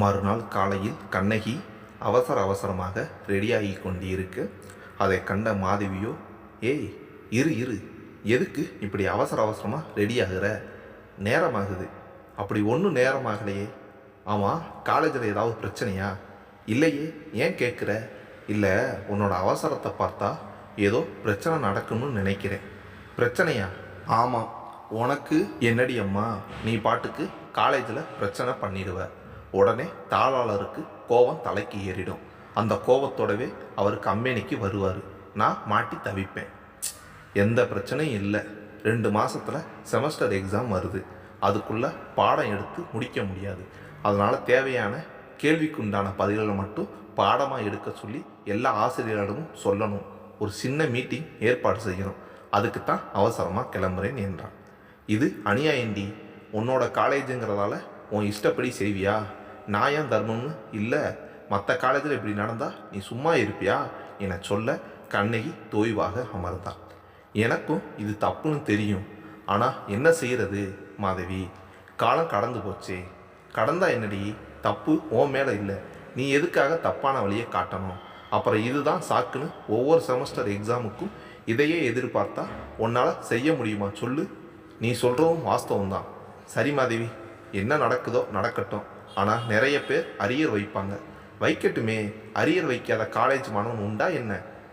மறுநாள் காலையில் கண்ணகி அவசர அவசரமாக ரெடியாகி கொண்டிருக்க. அதை கண்ட மாதவியோ ஏய் இரு இரு. எதுக்கு இப்படி அவசர அவசரமாக ரெடியாகிற நேரமாகுது. அப்படி ஒன்றும் நேரமாகலையே. ஆமாம் காலேஜில் ஏதாவது பிரச்சனையா? இல்லையே ஏன் கேட்குற இல்லை உன்னோட அவசரத்தை பார்த்தா ஏதோ பிரச்சனை நடக்கணும்னு நினைக்கிறேன். பிரச்சனையா? ஆமாம் உனக்கு என்னடி அம்மா நீ பாட்டுக்கு காலேஜில் பிரச்சனை பண்ணிடுவ. உடனே தாளாளருக்கு கோபம் தலைக்கு ஏறிடும். அந்த கோபத்தோடவே அவர் கம்பெனிக்கு வருவார். நான் மாட்டி தவிப்பேன். எந்த பிரச்சனையும் இல்லை. ரெண்டு மாதத்தில் செமஸ்டர் எக்ஸாம் வருது. அதுக்குள்ளே பாடம் எடுத்து முடிக்க முடியாது. அதனால் தேவையான கேள்விக்குண்டான பதில்களை மட்டும் பாடமாக எடுக்க சொல்லி எல்லா ஆசிரியர்களிடமும் சொல்லணும். ஒரு சின்ன மீட்டிங் ஏற்பாடு செய்யணும். அதுக்கு தான் அவசரமாக கிளம்புறேன் என்றான். இது அநியாயண்டி உன்னோட காலேஜுங்கிறதால உன் இஷ்டப்படி செய்வியா? நியாயம் தர்மம்னு? இல்லை மற்ற காலேஜில் இப்படி நடந்தா நீ சும்மா இருப்பியா? என சொல்ல கண்ணகி தோய்வாக அமர்ந்தான் எனக்கும் இது தப்புன்னு தெரியும். ஆனால் என்ன செய்கிறது மாதவி? காலம் கடந்து போச்சே. கடந்தா என்னடி? தப்பு உன் மேலே இல்லை. நீ எதுக்காக தப்பான வழியை காட்டணும்? அப்புறம் இதுதான் சாக்குன்னு ஒவ்வொரு செமஸ்டர் எக்ஸாமுக்கும் இதையே எதிர்பார்த்தா உன்னால் செய்ய முடியுமா சொல்லு? நீ சொல்கிறவும் வாஸ்தவம் தான் சரி மாதவி என்ன நடக்குதோ நடக்கட்டும். ஆனால் நிறைய பேர் அரியர் வைப்பாங்க. வைக்கட்டுமே அரியர் வைக்காத காலேஜ் மாணவன் உண்டா என்ன?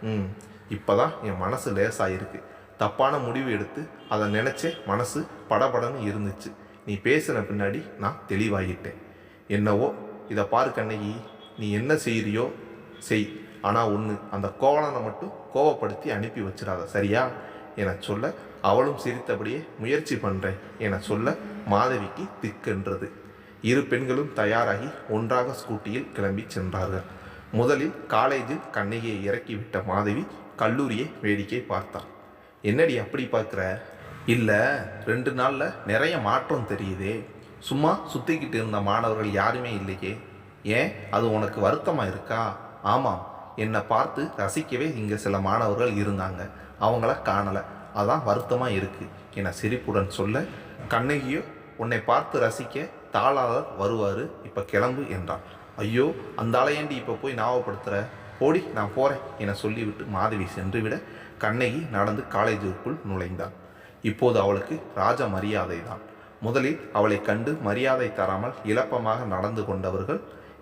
ம் இப்போ தான் என் மனசு லேசாயிருக்கு. தப்பான முடிவு எடுத்து அதை நினச்சே மனசு படபடன்னு இருந்துச்சு. நீ பேசின பின்னாடி நான் தெளிவாகிட்டேன் என்னவோ இதை பாரு கண்ணகி நீ என்ன செய்கிறியோ செய். ஆனால் ஒன்று அந்த கோவலனை மட்டும் கோவப்படுத்தி அனுப்பி வச்சிடாத சரியா? என சொல்ல அவளும் சிரித்தபடியே முயற்சி பண்ணுறேன் என சொல்ல மாதவிக்கு திக்கென்றது. இரு பெண்களும் தயாராகி ஒன்றாக ஸ்கூட்டியில் கிளம்பி சென்றார்கள். முதலில் காலேஜில் கண்ணகியை இறக்கிவிட்ட மாதவி கல்லூரியை வேடிக்கை பார்த்தாள். என்னடி அப்படி பார்க்குற? இல்லை ரெண்டு நாளில் நிறைய மாற்றம் தெரியுதே. சும்மா சுற்றிக்கிட்டு இருந்த மாணவர்கள் யாருமே இல்லையே. ஏன்? அது உனக்கு வருத்தமாக இருக்கா? ஆமாம். என்னை பார்த்து ரசிக்கவே இங்கே சில மாணவர்கள் இருந்தாங்க. அவங்கள காணலை. அதான் வருத்தமாக இருக்குது என சிரிப்புடன் சொல்ல கண்ணகியோ உன்னை பார்த்து ரசிக்க தாளாளர் வருவார். இப்போ கிளம்பு என்றான். ஐயோ அந்த ஆளையண்டி இப்போ போய் ஞாபகப்படுத்துகிற போடி நான் போகிறேன் என சொல்லிவிட்டு மாதவி சென்றுவிட கண்ணகி நடந்து காலேஜுக்குள் நுழைந்தாள். இப்போது அவளுக்கு ராஜ மரியாதை தான் முதலில் அவளை கண்டு மரியாதை தராமல் இலப்பமாக நடந்து கொண்டவர்கள்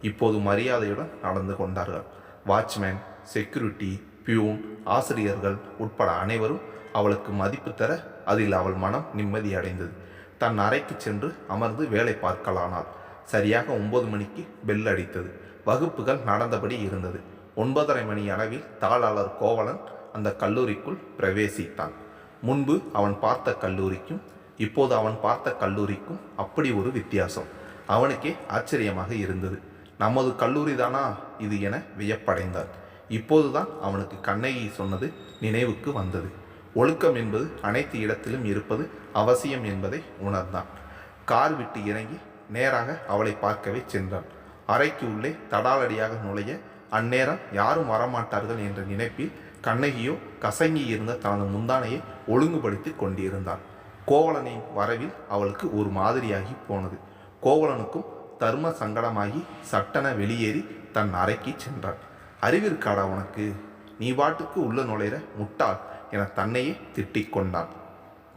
இப்போது மரியாதையுடன் நடந்து கொண்டார்கள். வாட்ச்மேன் செக்யூரிட்டி பியூன் ஆசிரியர்கள் உட்பட அனைவரும் அவளுக்கு மதிப்பு தர அதில் அவள் மனம் நிம்மதி அடைந்தது. தன் அறைக்கு சென்று அமர்ந்து வேலை பார்க்கலானாள். சரியாக ஒன்பது மணிக்கு பெல் அடித்தது. வகுப்புகள் நடந்தபடி இருந்தது. ஒன்பதரை மணி அளவில் தாளாளர் கோவலன் அந்த கல்லூரிக்குள் பிரவேசித்தான். முன்பு அவன் பார்த்த கல்லூரிக்கும் இப்போது அவன் பார்த்த கல்லூரிக்கும் அப்படி ஒரு வித்தியாசம். அவனுக்கே ஆச்சரியமாக இருந்தது. நமது கல்லூரி தானா? இது என வியப்படைந்தான் இப்போதுதான் அவனுக்கு கண்ணகி சொன்னது நினைவுக்கு வந்தது. ஒழுக்கம் என்பது அனைத்து இடத்திலும் இருப்பது அவசியம் என்பதை உணர்ந்தான். கார் விட்டு இறங்கி நேராக அவளை பார்க்கவே சென்றான். அறைக்கு உள்ளே தடாலடியாக நுழைய அந்நேரம் யாரும் வரமாட்டார்கள் என்ற நினைப்பில் கண்ணகியோ கசங்கி இருந்த தனது முந்தானையை ஒழுங்குபடுத்தி கொண்டிருந்தாள் கோவலனின் வரவில் அவளுக்கு ஒரு மாதிரியாகி போனது. கோவலனுக்கும் தர்ம சங்கடமாகி சட்டென வெளியேறி தன் அறைக்கு சென்றான். அறிவிற்காடா உனக்கு? நீ பாட்டுக்கு உள்ள நுழையிற முட்டாள். என தன்னையே திட்டிக் கொண்டான்.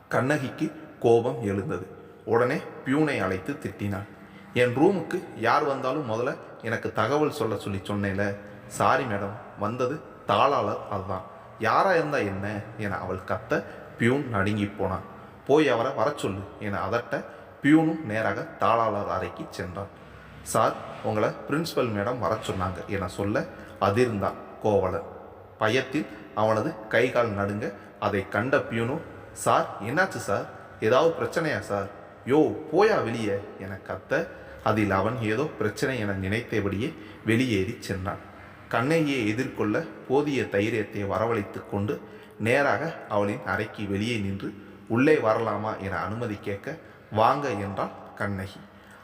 கண்ணகிக்கு கோபம் எழுந்தது. உடனே பியூனை அழைத்து திட்டினாள் என் ரூமுக்கு யார் வந்தாலும் முதல்ல எனக்கு தகவல் சொல்ல சொல்லி சொன்னேல. சாரி மேடம் வந்தது தாளாளர் அதுதான். யாராக இருந்தா என்ன? என அவள் கத்த பியூன் நடுங்கி போனான். போய் அவரை வர சொல்லு என அதட்ட பியூனும் நேராக தாளாளர் அறைக்கு சென்றான். சார் உங்களை பிரின்ஸ்பல் மேடம் வர சொன்னாங்க என சொல்ல அதிர்ந்தான் கோவலன். பயத்தில் அவனது கை கால் நடுங்க. அதை கண்ட பியூனும் சார் என்னாச்சு சார்? ஏதாவது பிரச்சனையா சார்? யோ போயா வெளியே? என கத்த. அதில் அவன் ஏதோ பிரச்சனை என நினைத்தபடியே வெளியேறி சென்றான். கண்ணகியை எதிர்கொள்ள போதிய தைரியத்தை வரவழைத்து கொண்டு நேராக அவளின் அறைக்கு வெளியே நின்று உள்ளே வரலாமா? என அனுமதி கேட்க வாங்க என்றாள் கண்ணகி.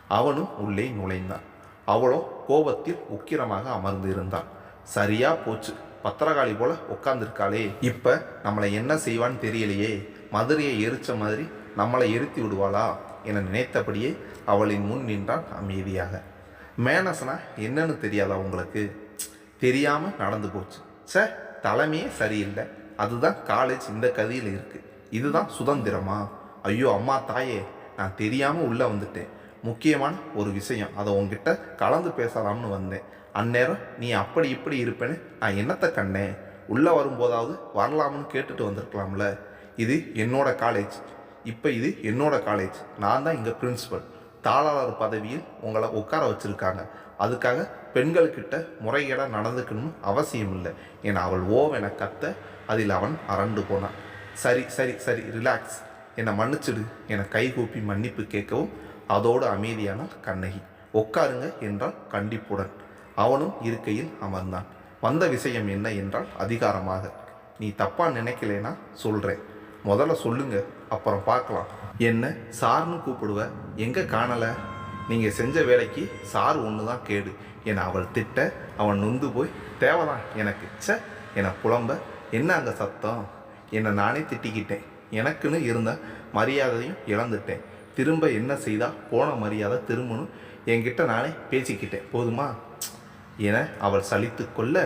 அவனும் உள்ளே நுழைந்தான். அவளோ கோபத்தில் உக்கிரமாக அமர்ந்திருந்தான். சரியா போச்சு. பத்திரகாளி போல உட்காந்துருக்காளே இப்போ நம்மளை என்ன செய்வான்னு தெரியலையே. மதுரையை எரிச்ச மாதிரி நம்மளை எரித்து விடுவாளா என நினைத்தபடியே அவளின் முன் நின்றான் அமைதியாக. மேனஸ்னா என்னன்னு தெரியாதா உங்களுக்கு? தெரியாமல் நடந்து போச்சு. சே தலைமையே சரியில்லை. அதுதான் காலேஜ் இந்த கதியில் இருக்குது இதுதான் சுதந்திரமா? ஐயோ அம்மா தாயே நான் தெரியாமல் உள்ளே வந்துட்டேன். முக்கியமான ஒரு விஷயம். அதை உங்ககிட்ட கலந்து பேசலாம்னு வந்தேன். அந்நேரம் நீ அப்படி இப்படி இருப்பேன்னு நான் என்னத்தை கண்டேன்? உள்ளே வரும்போதாவது வரலாம்னு கேட்டுட்டு வந்திருக்கலாம்ல. இது என்னோட காலேஜ் இப்போ இது என்னோட காலேஜ் நான் தான் இங்கே பிரின்சிபல் தாளாளர் பதவியில் உங்களை உட்கார வச்சுருக்காங்க. அதுக்காக பெண்கள்கிட்ட முறைகேடாக நடந்துக்கணும்னு அவசியம் இல்லை ஏன்னா அவள் ஓவென கத்த அதில் அவன் அரண்டு போனான். சரி சரி சரி ரிலாக்ஸ் என்னை மன்னிச்சிடு. என கைகூப்பி மன்னிப்பு கேட்கவும் அதோடு அமைதியான கண்ணகி. உட்காருங்க என்றால் கண்டிப்புடன். அவனும் இருக்கையில் அமர்ந்தான். வந்த விஷயம் என்ன என்றால் அதிகாரமாக. நீ தப்பாக நினைக்கலைனா சொல்கிறேன் முதல்ல சொல்லுங்க. அப்புறம் பார்க்கலாம். என்ன? சார்னு கூப்பிடுவ? எங்கே காணலை? நீங்கள் செஞ்ச வேலைக்கு சார் ஒன்று தான் கேடு. என அவள் திட்ட அவன் நொந்து போய் தேவைதான் எனக்கு. ச என புலம்ப. என்ன அந்த சத்தம்? என்னை நானே திட்டிக்கிட்டேன். எனக்குன்னு இருந்த மரியாதையும் இழந்துட்டேன். திரும்ப என்ன செய்தால் போன மரியாதை திரும்பணும் என்கிட்ட நானே பேசிக்கிட்டேன். போதுமா? என அவள் சலித்து கொள்ள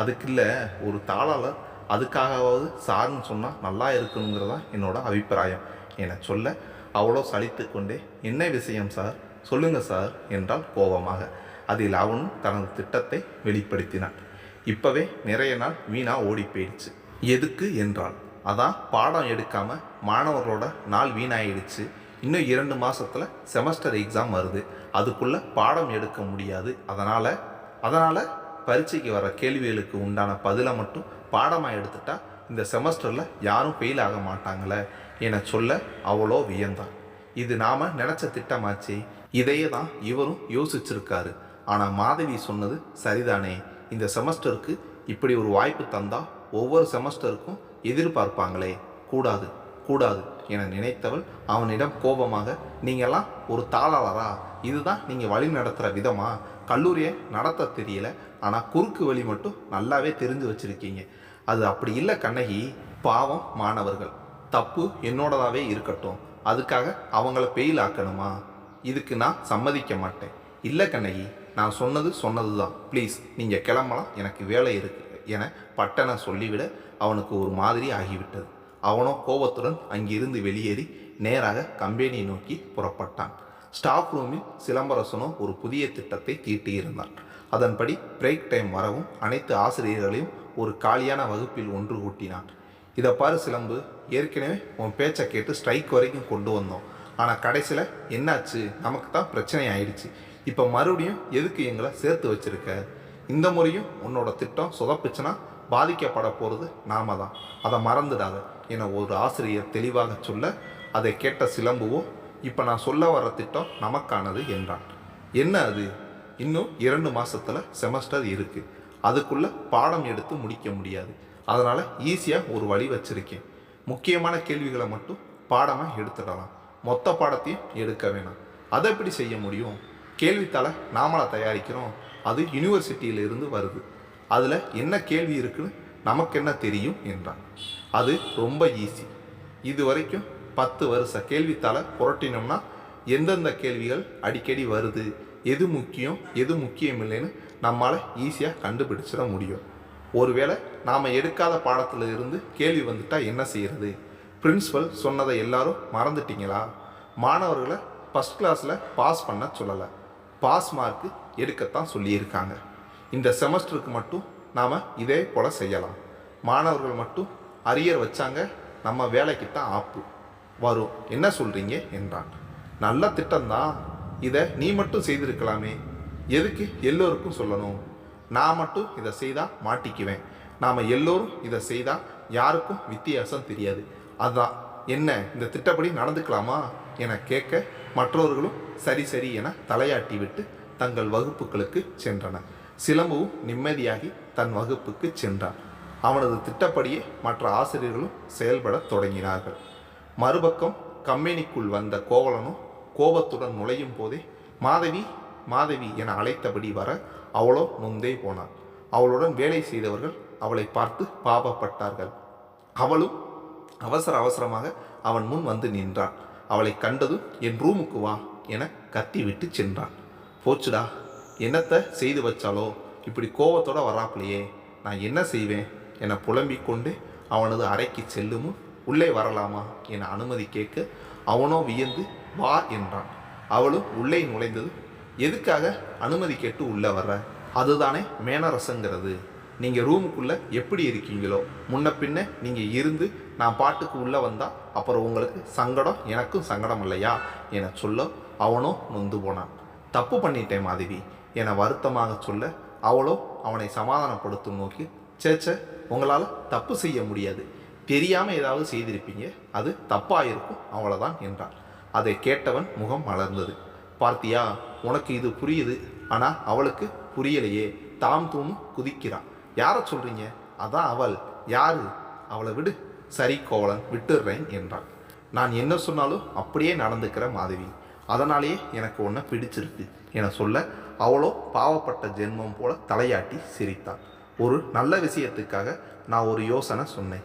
அதுக்கில்ல ஒரு தாளால் அதுக்காகவாவது சார்னு சொன்னால் நல்லா இருக்கணுங்கிறதா என்னோட அபிப்பிராயம் என சொல்ல அவளோ சலித்து கொண்டே என்ன விஷயம் சார்? சொல்லுங்கள் சார் என்றால் கோபமாக. அதில் அவனும் தனது திட்டத்தை வெளிப்படுத்தினான். இப்போவே நிறைய நாள் வீணாக ஓடி போயிடுச்சு. எதுக்கு? என்றால் அதான் பாடம் எடுக்காமல் மாணவர்களோட நாள் வீணாயிடுச்சு. இன்னும் இரண்டு மாதத்தில் செமஸ்டர் எக்ஸாம் வருது. அதுக்குள்ளே பாடம் எடுக்க முடியாது. அதனால் அதனால் பரீட்சைக்கு வர கேள்விகளுக்கு உண்டான பதிலை மட்டும் பாடமாக எடுத்துட்டா இந்த செமஸ்டரில் யாரும் ஃபெயில் ஆக மாட்டாங்களே என சொல்ல அவ்வளோ வியந்தான் இது நாம் நினச்ச திட்டமாச்சு. இதையே தான் இவரும் யோசிச்சிருக்காரு. ஆனால் மாதவி சொன்னது சரிதானே. இந்த செமஸ்டருக்கு இப்படி ஒரு வாய்ப்பு தந்தால் ஒவ்வொரு செமஸ்டருக்கும் எதிர்பார்ப்பாங்களே. கூடாது கூடாது. என நினைத்தவள் அவனிடம் கோபமாக நீங்கெல்லாம் ஒரு தாளாளரா? இதுதான் நீங்கள் வழி நடத்துகிற விதமா? கல்லூரியை நடத்த தெரியல. ஆனால் குறுக்கு வழி மட்டும் நல்லாவே தெரிஞ்சு வச்சுருக்கீங்க. அது அப்படி இல்லை கண்ணகி. பாவம் மாணவர்கள். தப்பு என்னோடதாகவே இருக்கட்டும். அதுக்காக அவங்கள பெயில் ஆக்கணுமா? இதுக்கு நான் சம்மதிக்க மாட்டேன். இல்லை கண்ணகி. நான் சொன்னது சொன்னது தான் ப்ளீஸ் நீங்கள் கிளம்பலாம். எனக்கு வேலை இருக்கு என பட்டனை சொல்லிவிட அவனுக்கு ஒரு மாதிரி ஆகிவிட்டது. அவனோ கோபத்துடன் அங்கிருந்து வெளியேறி நேராக கம்பெனியை நோக்கி புறப்பட்டான். ஸ்டாஃப் ரூமில் சிலம்பரசனோ ஒரு புதிய திட்டத்தை தீட்டியிருந்தான். அதன்படி பிரேக் டைம் வரவும் அனைத்து ஆசிரியர்களையும் ஒரு காலியான வகுப்பில் ஒன்று கூட்டினான். இதை பாரு சிலம்பு ஏற்கனவே உன் பேச்சை கேட்டு ஸ்ட்ரைக் வரைக்கும் கொண்டு வந்தோம். ஆனால் கடைசியில் என்னாச்சு? நமக்கு தான் பிரச்சனை ஆயிடுச்சு. இப்போ மறுபடியும் எதுக்கு எங்களை சேர்த்து வச்சிருக்க? இந்த முறையும் உன்னோட திட்டம் சொதப்புச்சுன்னா பாதிக்கப்பட போகிறது நாம தான். அதை மறந்துடாத. என ஒரு ஆசிரியர் தெளிவாக சொல்ல அதை கேட்ட சிலம்புவோ இப்போ நான் சொல்ல வர திட்டம் நமக்கானது என்றான். என்ன அது? இன்னும் இரண்டு மாதத்தில் செமஸ்டர் இருக்குது அதுக்குள்ளே பாடம் எடுத்து முடிக்க முடியாது. அதனால் ஈஸியாக ஒரு வழி வச்சுருக்கேன். முக்கியமான கேள்விகளை மட்டும் பாடமாக எடுத்துடலாம். மொத்த பாடத்தையும் எடுக்க வேணாம். அதை எப்படி செய்ய முடியும்? கேள்வித்தாளை நாமளாக தயாரிக்கிறோம். அது யூனிவர்சிட்டியிலிருந்து வருது. அதில் என்ன கேள்வி இருக்குன்னு நமக்கு என்ன தெரியும் என்றான். அது ரொம்ப ஈஸி இது வரைக்கும் பத்து வருஷ கேள்வித்தாளை புரட்டினோம்னா எந்தெந்த கேள்விகள் அடிக்கடி வருது எது முக்கியம் எது முக்கியம் இல்லைன்னு நம்மளால் ஈஸியாக கண்டுபிடிச்சிட முடியும். ஒருவேளை நாம் எடுக்காத பாடத்தில் இருந்து கேள்வி வந்துட்டால் என்ன செய்கிறது பிரின்சிபல் சொன்னதை எல்லாரும் மறந்துட்டீங்களா? மாணவர்களை ஃபஸ்ட் கிளாஸில் பாஸ் பண்ண சொல்லலை. பாஸ் மார்க்கு எடுக்கத்தான் சொல்லியிருக்காங்க. இந்த செமஸ்டருக்கு மட்டும் நாம் இதே போல் செய்யலாம். மாணவர்கள் மட்டும் அரியர் வச்சாங்க நம்ம வேலைக்கு தான் ஆப்பு. வரும். என்ன சொல்கிறீங்க என்றான். நல்ல திட்டம்தான். இதை நீ மட்டும் செய்திருக்கலாமே. எதுக்கு எல்லோருக்கும் சொல்லணும்? நான் மட்டும் இதை செய்தால் மாட்டிக்குவேன். நாம் எல்லோரும் இதை செய்தால் யாருக்கும் வித்தியாசம் தெரியாது. அதுதான் என்ன இந்த திட்டப்படி நடந்துக்கலாமா? என கேட்க மற்றவர்களும் சரி சரி என தலையாட்டி விட்டு தங்கள் வகுப்புகளுக்கு சென்றனர். சிலம்பு நிம்மதியாகி தன் வகுப்புக்கு சென்றான். அவனது திட்டப்படியே மற்ற ஆசிரியர்களும் செயல்படத் தொடங்கினார்கள். மறுபக்கம் கம்பெனிக்குள் வந்த கோவலனும் கோபத்துடன் நுழையும் போதே மாதவி மாதவி என அழைத்தபடி வர அவளோ முந்தே போனாள். அவளுடன் வேலை செய்தவர்கள் அவளை பார்த்து பாவப்பட்டார்கள் அவளும் அவசர அவசரமாக அவன் முன் வந்து நின்றான் அவளை கண்டதும் என் ரூமுக்கு வா என கத்திவிட்டு சென்றான். போச்சுடா என்னத்தை செய்து வச்சாலோ? இப்படி கோவத்தோட வராப்பிலையே நான் என்ன செய்வேன்? என புலம்பிக் கொண்டு அவனது அறைக்கு செல்லும்? உள்ளே வரலாமா? என அனுமதி கேட்க அவனோ வியந்து வா என்றான். அவளும் உள்ளே நுழைந்தது. எதுக்காக அனுமதி கேட்டு உள்ளே வர்ற? அதுதானே மேனரசங்கிறது. நீங்கள் ரூமுக்குள்ளே எப்படி இருக்கீங்களோ? முன்ன பின்ன நீங்கள் இருந்து நான் பாட்டுக்கு உள்ளே வந்தால் அப்புறம் உங்களுக்கு சங்கடம்? எனக்கும் சங்கடம் இல்லையா என சொல்ல அவனோ நொந்து போனான். தப்பு பண்ணிட்டேன் மாதவி. என வருத்தமாக சொல்ல அவளோ அவனை சமாதானப்படுத்தும் நோக்கி சேச்சே உங்களால் தப்பு செய்ய முடியாது. தெரியாமல் ஏதாவது செய்திருப்பீங்க. அது தப்பாக இருக்கும் அவ்வளோதான் என்றான். அதை கேட்டவன் முகம் மலர்ந்தது. பார்த்தியா உனக்கு இது புரியுது. ஆனால் அவளுக்கு புரியலையே. தாம் தூணும் குதிக்கிறான் யாரை சொல்கிறீங்க அதான் அவள். யாரு? அவளை விடு. சரி கோவலன் விட்டுடுறேன் என்றான். நான் என்ன சொன்னாலும் அப்படியே நடந்துக்கிற மாதவி. அதனாலேயே எனக்கு ஒன்றை பிடிச்சிருக்கு என சொல்ல அவளோ பாவப்பட்ட ஜென்மம் போல தலையாட்டி சிரித்தாள் ஒரு நல்ல விஷயத்துக்காக நான் ஒரு யோசனை சொன்னேன்.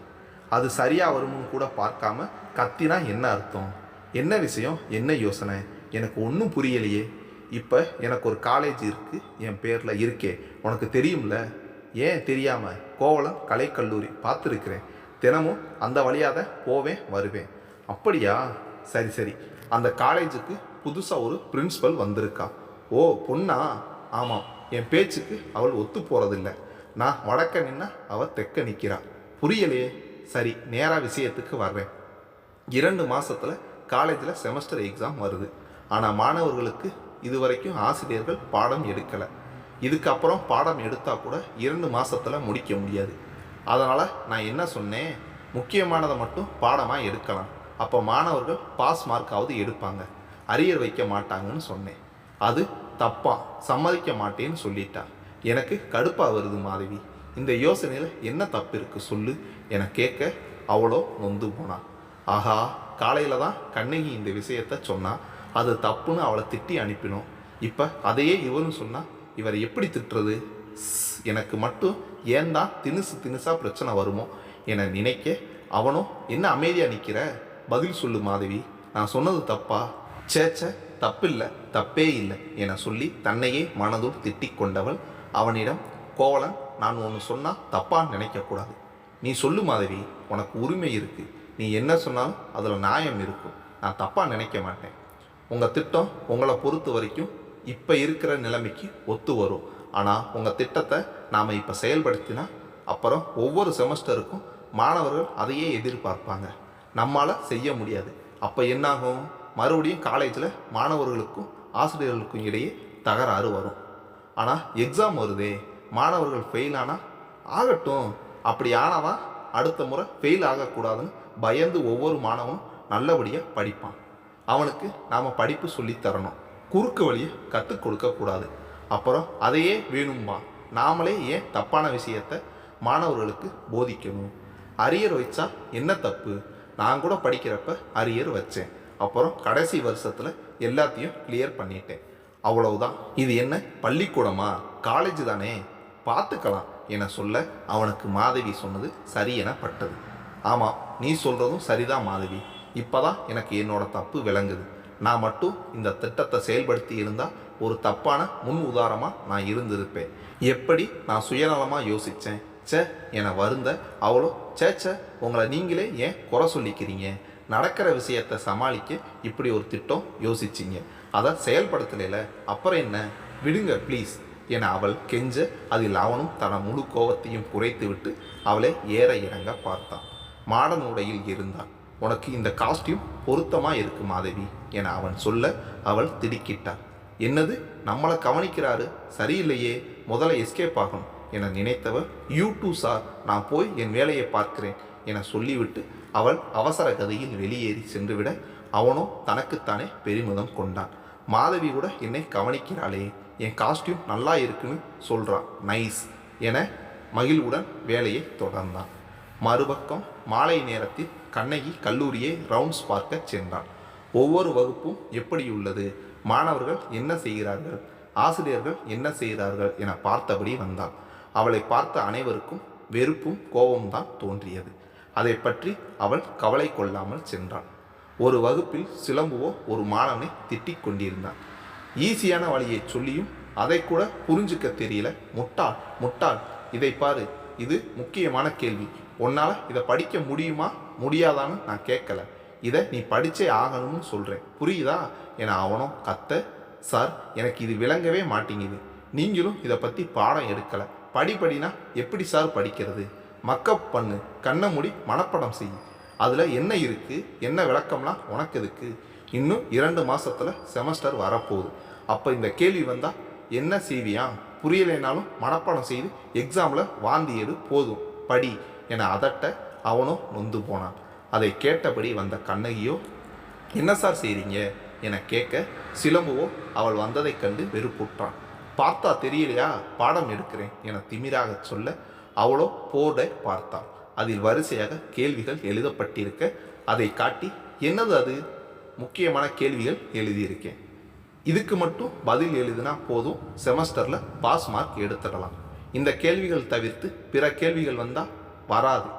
அது சரியாக வருமுன்னு கூட பார்க்காம கத்தினா என்ன அர்த்தம்? என்ன விஷயம்? என்ன யோசனை? எனக்கு ஒன்றும் புரியலையே. இப்போ எனக்கு ஒரு காலேஜ் இருக்குது என் பேரில் இருக்கே. உனக்கு தெரியும்ல? ஏன் தெரியாமல் கோவலம் கலைக்கல்லூரி பார்த்துருக்குறேன். தினமும் அந்த வழியாக தான் போவேன் வருவேன். அப்படியா? சரி சரி. அந்த காலேஜுக்கு புதுசாக ஒரு பிரின்சிபல் வந்திருக்கா. ஓ பொண்ணா? ஆமாம். என் பேச்சுக்கு அவள் ஒத்து போகிறதில்ல நான் வடக்க நின்னா அவள் தெக்க நிற்கிறா புரியலையே? சரி நேராக விஷயத்துக்கு வர்றேன். இரண்டு மாதத்தில் காலேஜில் செமஸ்டர் எக்ஸாம் வருது. ஆனால் மாணவர்களுக்கு இதுவரைக்கும் ஆசிரியர்கள் பாடம் எடுக்கலை. இதுக்கப்புறம் பாடம் எடுத்தால் கூட இரண்டு மாதத்தில் முடிக்க முடியாது. அதனால் நான் என்ன சொன்னேன்? முக்கியமானதை மட்டும் பாடமாக எடுக்கலாம். அப்போ மாணவர்கள் பாஸ் மார்க்காவது எடுப்பாங்க. அரியர் வைக்க மாட்டாங்கன்னு சொன்னேன். அது தப்பா சம்மதிக்க மாட்டேன்னு சொல்லிட்டா எனக்கு கடுப்பாக வருது மாதவி. இந்த யோசனையில் என்ன தப்பு இருக்குது சொல்லு. என கேட்க அவளோ நொந்து போனான் ஆஹா காலையில் தான் கண்ணகி இந்த விஷயத்த சொன்னா. அது தப்புன்னு அவளை திட்டி அனுப்பினோம். இப்போ அதையே இவரும் சொன்னால் இவரை எப்படி திட்டுறது? ஸ், எனக்கு மட்டும் ஏன் தான் தினுசு தினுசாக பிரச்சனை வருமோ? என நினைக்க அவனும் என்ன அமைதியாக நிற்கிற பதில் சொல்லு மாதவி. நான் சொன்னது தப்பா? சேச்சே தப்பில்லை தப்பே இல்லை என சொல்லி தன்னையே மனதுள் திட்டிக் கொண்டவள் அவனிடம் கோவலன் நான் ஒன்று சொன்னால் தப்பான்னு நினைக்கக்கூடாது நீ சொல்லு மாதவி உனக்கு உரிமை இருக்குது நீ என்ன சொன்னாலும் அதில் நியாயம் இருக்கும். நான் தப்பாக நினைக்க மாட்டேன். உங்கள் திட்டம் உங்களை பொறுத்த வரைக்கும் இப்போ இருக்கிற நிலைமைக்கு ஒத்து வரும். ஆனால் உங்கள் திட்டத்தை நாம் இப்போ செயல்படுத்தினா அப்புறம் ஒவ்வொரு செமஸ்டருக்கும் மாணவர்கள் அதையே எதிர்பார்ப்பாங்க. நம்மளால் செய்ய முடியாது. அப்போ என்னாகும்? மறுபடியும் காலேஜில் மாணவர்களுக்கும் ஆசிரியர்களுக்கும் இடையே தகராறு வரும். ஆனால் எக்ஸாம் வருதே மாணவர்கள் ஃபெயில் ஆனால் ஆகட்டும் அப்படி ஆனாதான் அடுத்த முறை ஃபெயில் ஆகக்கூடாதுன்னு பயந்து ஒவ்வொரு மாணவனும் நல்லபடியாக படிப்பான். அவனுக்கு நாம் படிப்பு சொல்லித் தரணும். குறுக்கு வழியை கற்றுக் கொடுக்கக்கூடாது அப்புறம் அதையே வேணும்பா. நாமளே ஏன் தப்பான விஷயத்தை மாணவர்களுக்கு போதிக்கணும்? அரியர் வச்சா என்ன தப்பு? நான் கூட படிக்கிறப்ப அரியர் வச்சேன். அப்புறம் கடைசி வருஷத்தில் எல்லாத்தையும் கிளியர் பண்ணிட்டேன். அவ்வளவுதான். இது என்ன? பள்ளிக்கூடமா? காலேஜ் தானே? பார்த்துக்கலாம் என சொல்ல அவனுக்கு மாதவி சொன்னது சரி என பட்டது ஆமாம் நீ சொல்கிறதும் சரிதான் மாதவி. இப்போ தான் எனக்கு என்னோடய தப்பு விளங்குது. நான் மட்டும் இந்த திட்டத்தை செயல்படுத்தி இருந்தால் ஒரு தப்பான முன் உதாரணமாக நான் இருந்திருப்பேன். எப்படி நான் சுயநலமாக யோசித்தேன் ச்சே என வருந்த அவளோ சே சே உங்களை நீங்களே ஏன் குறை சொல்லிக்கிறீங்க? நடக்கிற விஷயத்தை சமாளிக்க இப்படி ஒரு திட்டம் யோசிச்சிங்க. அதை செயல்படுத்தலையில் அப்புறம் என்ன? விடுங்க ப்ளீஸ் என அவள் கெஞ்ச அதில் அவனும் தன முழு கோபத்தையும் குறைத்துவிட்டு அவளை ஏற இறங்க பார்த்தான். மாடன் உடையில் இருந்தான். உனக்கு இந்த காஸ்டியூம் பொருத்தமாக இருக்கு மாதவி என அவன் சொல்ல அவள் திடுக்கிட்டாள். என்னது? நம்மளை கவனிக்கிறாரு? சரியில்லையே. முதல்ல எஸ்கேப் ஆகணும் என நினைத்தவள் யூ டூ சார் நான் போய் என் வேலையை பார்க்கிறேன். என சொல்லிவிட்டு அவள் அவசர கதையில் வெளியேறி சென்றுவிட அவனோ தனக்குத்தானே பெருமிதம் கொண்டான். மாதவி கூட என்னை கவனிக்கிறாளே என் காஸ்டியூம் நல்லா இருக்குன்னு சொல்கிறான் நைஸ் என மகிழ்வுடன் வேலையை தொடர்ந்தான். மறுபக்கம் மாலை நேரத்தில் கண்ணகி கல்லூரியை ரவுண்ட்ஸ் பார்க்க சென்றான் ஒவ்வொரு வகுப்பும் எப்படி உள்ளது மாணவர்கள் என்ன செய்கிறார்கள்? ஆசிரியர்கள் என்ன செய்கிறார்கள் என பார்த்தபடி வந்தாள். அவளை பார்த்த அனைவருக்கும் வெறுப்பும் கோபமும் தான் தோன்றியது. அதை பற்றி அவள் கவலை கொள்ளாமல் சென்றான். ஒரு வகுப்பில் சிலம்புவோ ஒரு மாணவனை திட்டிக் கொண்டிருந்தான். ஈஸியான வழியை சொல்லியும் அதை கூட புரிஞ்சுக்க தெரியல. முட்டாள் முட்டாள். இதை பாரு இது முக்கியமான கேள்வி. உன்னால் இதை படிக்க முடியுமா? முடியாதான்னு நான் கேட்கல. இதை நீ படித்தே ஆகணும்னு சொல்கிறேன் புரியுதா? என அவனும் கத்த சார் எனக்கு இது விளங்கவே மாட்டேங்குது. நீங்களும் இதை பற்றி பாடம் எடுக்கலை. படிப்படினா எப்படி சார் படிக்கிறது? மக்கப் பண்ணு கண்ணை மூடி மனப்படம் செய். அதில் என்ன இருக்குது என்ன விளக்கம்லாம் உனக்கு எதுக்கு? இன்னும் இரண்டு மாதத்தில் செமஸ்டர் வரப்போகுது. அப்போ இந்த கேள்வி வந்தால் என்ன செய்வியா? புரியலைனாலும் மனப்பாடம் செய்து எக்ஸாமில் வாந்தி எடு போதும். படி என அதட்ட அவனும் நொந்து போனான். அதை கேட்டபடி வந்த கண்ணகியோ என்ன சார் செய்கிறீங்க என கேட்க சிலம்புவோ அவள் வந்ததைக் கண்டு வெறுப்புற்றான். பார்த்தா தெரியலையா? பாடம் எடுக்கிறேன் என திமிராக சொல்ல அவளோ போர்டை பார்த்தாள். அதில் வரிசையாக கேள்விகள் எழுதப்பட்டிருக்க அதை காட்டி என்னது அது? முக்கியமான கேள்விகள் எழுதியிருக்கேன். இதுக்கு மட்டும் பதில் எழுதினா போதும். செமஸ்டரில் பாஸ் மார்க் எடுத்துடலாம். இந்த கேள்விகள் தவிர்த்து பிற கேள்விகள் வந்தால் வராது.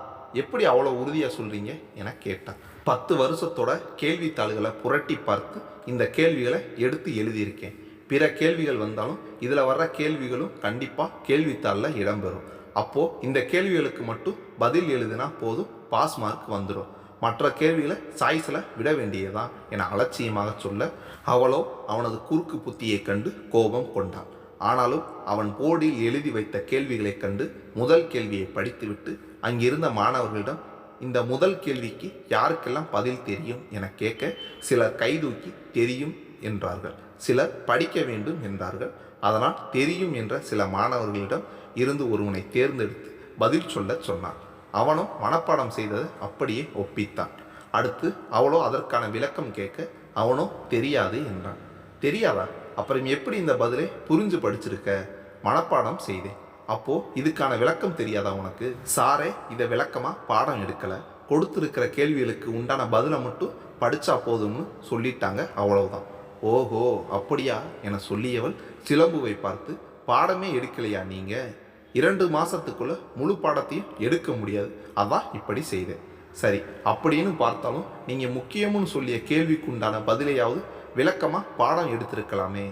எப்படி அவ்வளோ உறுதியாக சொல்கிறீங்க என கேட்டான் பத்து வருஷத்தோட கேள்வித்தாள்களை புரட்டி பார்த்து இந்த கேள்விகளை எடுத்து எழுதியிருக்கேன். பிற கேள்விகள் வந்தாலும் இதில் வர்ற கேள்விகளும் கண்டிப்பாக கேள்வித்தாளில் இடம்பெறும். அப்போது இந்த கேள்விகளுக்கு மட்டும் பதில் எழுதினா போதும் பாஸ் மார்க் வந்துடும் மற்ற கேள்விகளை சாய்ஸில் விட வேண்டியதான் என அலட்சியமாக சொல்ல அவளோ அவனது குறுக்கு புத்தியைக் கண்டு கோபம் கொண்டான். ஆனாலும் அவன் போர்டில் எழுதி வைத்த கேள்விகளைக் கண்டு முதல் கேள்வியை படித்துவிட்டு அங்கிருந்த மாணவர்களிடம் இந்த முதல் கேள்விக்கு யாருக்கெல்லாம் பதில் தெரியும் என கேட்க சிலர் கைதூக்கி தெரியும் என்றார்கள். சிலர் படிக்க வேண்டும் என்றார்கள். அதனால் தெரியும் என்ற சில மாணவர்களிடம் இருந்து ஒருவனை தேர்ந்தெடுத்து பதில் சொல்ல சொன்னான். அவனும் மனப்பாடம் செய்ததை அப்படியே ஒப்பித்தான். அடுத்து அவளோ அதற்கான விளக்கம் கேட்க அவனோ தெரியாது என்றான். தெரியாதா? அப்புறம் எப்படி இந்த பதிலை புரிஞ்சு படிச்சிருக்க? மனப்பாடம் செய்தேன் அப்போ இதுக்கான விளக்கம் தெரியாதா உனக்கு? சாரே இதை விளக்கமா? பாடம் எடுக்கல. கொடுத்துருக்கிற கேள்விகளுக்கு உண்டான பதிலை மட்டும் படிச்சா போதும்னு சொல்லிட்டாங்க அவ்வளவுதான். ஓஹோ அப்படியா? என சொல்லியவள் சிலம்புவை பார்த்து பாடமே எடுக்கலையா நீங்கள் இரண்டு மாதத்துக்குள்ளே முழு பாடத்தையும் எடுக்க முடியாது. அதான் இப்படி செய்தேன் சரி அப்படின்னு பார்த்தாலும் நீங்கள் முக்கியம்னு சொல்லிய கேள்விக்குண்டான பதிலையாவது விளக்கமாக பாடம் எடுத்திருக்கலாமே.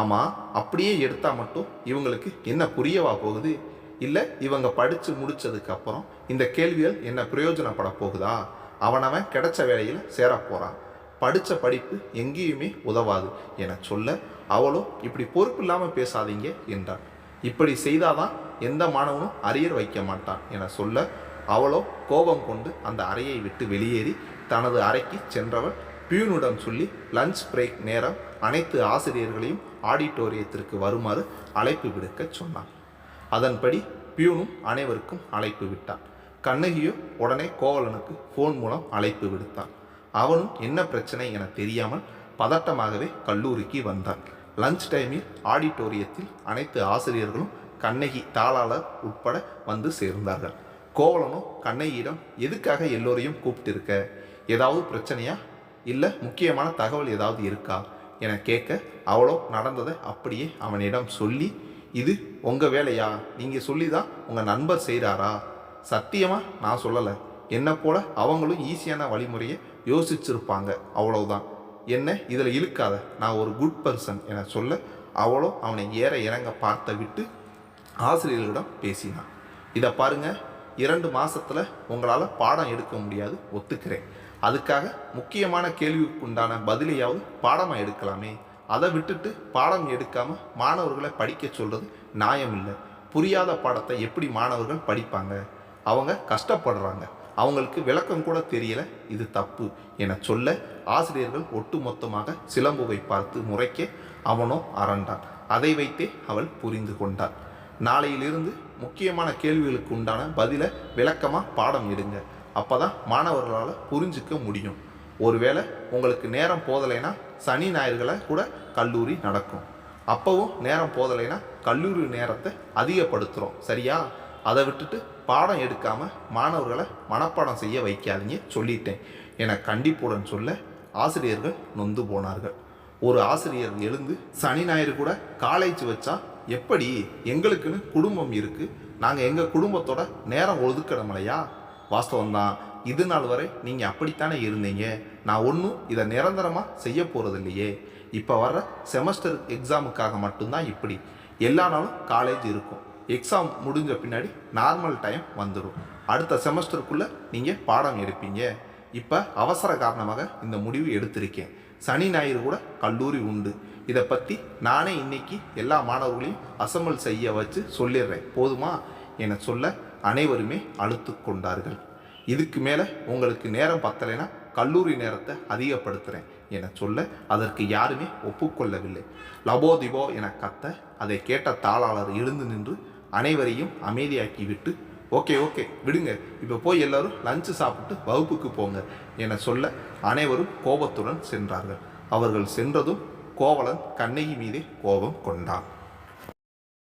ஆமாம் அப்படியே எடுத்தால் மட்டும் இவங்களுக்கு என்ன புரியவா போகுது? இல்லை இவங்க படித்து முடித்ததுக்கப்புறம் இந்த கேள்விகள் என்ன பிரயோஜனப்பட போகுதா? அவனவன் கிடைச்ச வேலையில் சேரப் போகிறான் படித்த படிப்பு எங்கேயுமே உதவாது. என சொல்ல அவளோ இப்படி பொறுப்பு இல்லாமல் பேசாதீங்க என்றாள். இப்படி செய்தாதான் எந்த மாணவனும் அரியர் வைக்க மாட்டான் என சொல்ல அவளோ கோபம் கொண்டு அந்த அறையை விட்டு வெளியேறி தனது அறைக்கு சென்றவள் பியூனுடன் சொல்லி லஞ்ச் பிரேக் நேரம் அனைத்து ஆசிரியர்களையும் ஆடிட்டோரியத்திற்கு வருமாறு அழைப்பு விடுக்கச் சொன்னான் அதன்படி பியூனும் அனைவருக்கும் அழைப்பு விட்டான் கண்ணகியோ உடனே கோவலனுக்கு ஃபோன் மூலம் அழைப்பு விடுத்தான் அவனும் என்ன பிரச்சனை என தெரியாமல் பதட்டமாகவே கல்லூரிக்கு வந்தான். லஞ்ச் டைமில் ஆடிட்டோரியத்தில் அனைத்து ஆசிரியர்களும் கண்ணகி தாளாளர் உட்பட வந்து சேர்ந்தார்கள். கோவலனும் கண்ணகியிடம் எதுக்காக எல்லோரையும் கூப்பிட்டுருக்க? ஏதாவது பிரச்சனையா? இல்லை முக்கியமான தகவல் ஏதாவது இருக்கா? என கேட்க அவளோ நடந்ததை அப்படியே அவனிடம் சொல்லி இது உங்கள் வேலையா? நீங்கள் சொல்லி தான் உங்கள் நண்பர் செய்கிறாரா சத்தியமாக நான் சொல்லலை. என்னை போல அவங்களும் ஈஸியான வழிமுறையை யோசிச்சிருப்பாங்க. அவ்வளவுதான். என்ன இதில் இழுக்காத. நான் ஒரு குட் பர்சன் என சொல்ல அவளோ அவனை ஏற இறங்க பார்த்த விட்டு ஆசிரியர்களிடம் பேசினான். இதை பாருங்கள் இரண்டு மாதத்தில் உங்களால் பாடம் எடுக்க முடியாது ஒத்துக்கிறேன். அதுக்காக முக்கியமான கேள்விக்குண்டான பதிலையாவது பாடமாக எடுக்கலாமே? அதை விட்டுட்டு பாடம் எடுக்காமல் மாணவர்களை படிக்க சொல்கிறது நியாயம் இல்லை புரியாத பாடத்தை எப்படி மாணவர்கள் படிப்பாங்க? அவங்க கஷ்டப்படுறாங்க. அவங்களுக்கு விளக்கம் கூட தெரியல. இது தப்பு என சொல்ல ஆசிரியர்கள் ஒட்டுமொத்தமாக சிலம்புவை பார்த்து முறைக்க அவனோ அரண்டான் அதை வைத்தே அவள் புரிந்து கொண்டாள். நாளையிலிருந்து முக்கியமான கேள்விகளுக்கு உண்டான பதிலை விளக்கமாக பாடம் எடுங்க. அப்பதான் மாணவர்களால் புரிஞ்சுக்க முடியும். ஒருவேளை உங்களுக்கு நேரம் போதலைன்னா சனி ஞாயிறுகளை கூட கல்லூரி நடக்கும். அப்போவும் நேரம் போதலைன்னா கல்லூரி நேரத்தை அதிகப்படுத்துகிறோம் சரியா? அதை விட்டுட்டு பாடம் எடுக்காமல் மாணவர்களை மனப்பாடம் செய்ய வைக்காதீங்க. சொல்லிட்டேன். என கண்டிப்புடன் சொல்ல ஆசிரியர்கள் நொந்து போனார்கள். ஒரு ஆசிரியர் எழுந்து சனி ஞாயிறு கூட காலேஜ் வச்சா எப்படி? எங்களுக்குன்னு குடும்பம் இருக்குது நாங்கள் எங்கள் குடும்பத்தோட நேரம் ஒதுக்கணுமில்லையா வாஸ்தவம் தான் இது நாள் வரை நீங்கள் அப்படித்தானே இருந்தீங்க. நான் ஒன்றும் இதை நிரந்தரமாக செய்ய போகிறது இல்லையே இப்போ வர்ற செமஸ்டர் எக்ஸாமுக்காக மட்டும்தான் இப்படி. எல்லா நாளும் காலேஜ் இருக்கும். எக்ஸாம் முடிஞ்ச பின்னாடி நார்மல் டைம் வந்துடும் அடுத்த செமஸ்டருக்குள்ளே நீங்கள் பாடம் எடுப்பீங்க. இப்போ அவசர காரணமாக இந்த முடிவு எடுத்திருக்கேன். சனி ஞாயிறு கூட கல்லூரி உண்டு. இதை பற்றி நானே இன்னைக்கு எல்லா மாணவர்களையும் அசம்பல் செய்ய வச்சு சொல்லிடுறேன். போதுமா? என சொல்ல அனைவருமே அழுத்து கொண்டார்கள். இதுக்கு மேலே உங்களுக்கு நேரம் பத்தலைன்னா கல்லூரி நேரத்தை அதிகப்படுத்துகிறேன் என சொல்ல அதற்கு யாருமே ஒப்புக்கொள்ளவில்லை. லபோதிபோ என கத்த அதை கேட்ட தாளாளர் எழுந்து நின்று அனைவரையும் அமைதியாக்கி விட்டு ஓகே ஓகே விடுங்க. இப்போ போய் எல்லாரும் லஞ்சு சாப்பிட்டு வகுப்புக்கு போங்க என சொல்ல அனைவரும் கோபத்துடன் சென்றார்கள். அவர்கள் சென்றதும் கோவலன் கண்ணகி மீதே கோபம் கொண்டான்.